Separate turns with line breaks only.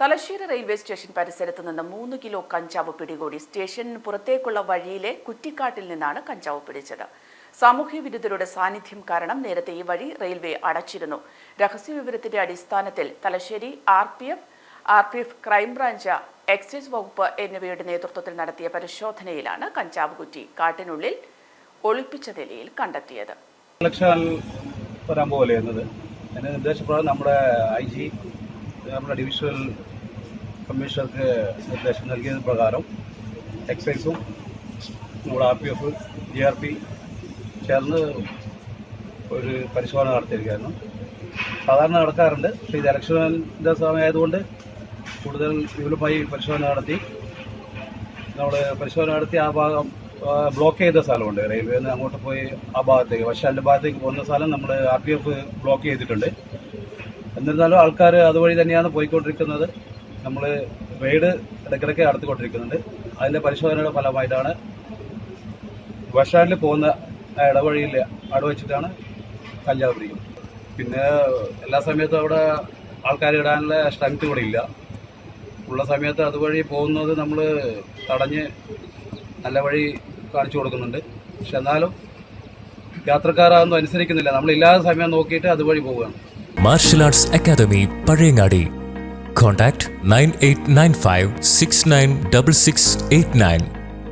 Thalassery railway station പരിസരത്ത് നിന്ന് മൂന്ന് കിലോ കഞ്ചാവ് പിടികൂടി സ്റ്റേഷനിന് പുറത്തേക്കുള്ള വഴിയിലെ കുറ്റിക്കാട്ടിൽ നിന്നാണ് കഞ്ചാവ് പിടിച്ചത്. സാമൂഹ്യ വിരുദ്ധരുടെ സാന്നിധ്യം കാരണം നേരത്തെ ഈ വഴി റെയിൽവേ അടച്ചിരുന്നു. രഹസ്യവിവരത്തിന്റെ അടിസ്ഥാനത്തിൽ Thalassery R P F R P F crime branch excise വകുപ്പ് എന്നിവയുടെ നേതൃത്വത്തിൽ നടത്തിയ പരിശോധനയിലാണ് കഞ്ചാവ് കുറ്റി കാട്ടിനുള്ളിൽ ഒളിപ്പിച്ച നിലയിൽ കണ്ടെത്തിയത്.
വരാൻ പോകുന്നത് അതിന്റെ നിർദ്ദേശപ്രകാരം നമ്മുടെ ഐ ജി നമ്മുടെ ഡിവിഷണൽ കമ്മീഷണർക്ക് നിർദ്ദേശം നൽകിയത് പ്രകാരം എക്സൈസും നമ്മുടെ R P F G R P ചേർന്ന് ഒരു പരിശോധന നടത്തിയിരിക്കുകയായിരുന്നു. സാധാരണ നടക്കാറുണ്ട്. പക്ഷേ ഇത് ഇലക്ഷന്റെ സമയമായതുകൊണ്ട് കൂടുതൽ വിപുലമായി പരിശോധന നടത്തി. നമ്മൾ പരിശോധന നടത്തി ആ ഭാഗം ബ്ലോക്ക് ചെയ്ത സ്ഥലമുണ്ട്. റെയിൽവേന്ന് അങ്ങോട്ട് പോയി ആ ഭാഗത്തേക്ക് ബസ്റ്റാൻഡ് ഭാഗത്തേക്ക് പോകുന്ന സ്ഥലം നമ്മൾ ആർ പി എഫ് ബ്ലോക്ക് ചെയ്തിട്ടുണ്ട്. എന്നിരുന്നാലും ആൾക്കാർ അതുവഴി തന്നെയാണ് പോയിക്കൊണ്ടിരിക്കുന്നത്. നമ്മൾ റെയ്ഡ് ഇടയ്ക്കിടയ്ക്ക് നടത്തിക്കൊണ്ടിരിക്കുന്നുണ്ട്. അതിന്റെ പരിശോധനയുടെ ഫലമായിട്ടാണ് ബസ് പോകുന്ന ഇടവഴിയിൽ അവിടെ വെച്ചിട്ടാണ് കഞ്ചാവ് പിടിക്കുന്നത്. പിന്നെ എല്ലാ സമയത്തും അവിടെ ആൾക്കാർ ഇടാനുള്ള സ്ട്രെങ്ത് ഇവിടെ ഇല്ല. ഉള്ള സമയത്ത് അതുവഴി പോകുന്നത് നമ്മൾ തടഞ്ഞ് നല്ല വഴി കാണിച്ചു കൊടുക്കുന്നുണ്ട്. പക്ഷെ എന്നാലും യാത്രക്കാരൊന്നും അനുസരിക്കുന്നില്ല. നമ്മളില്ലാത്ത സമയം നോക്കിയിട്ട് അതുവഴി പോവുകയാണ്.
Martial arts academy Pazhayangadi contact nine eight nine five six nine double six eight nine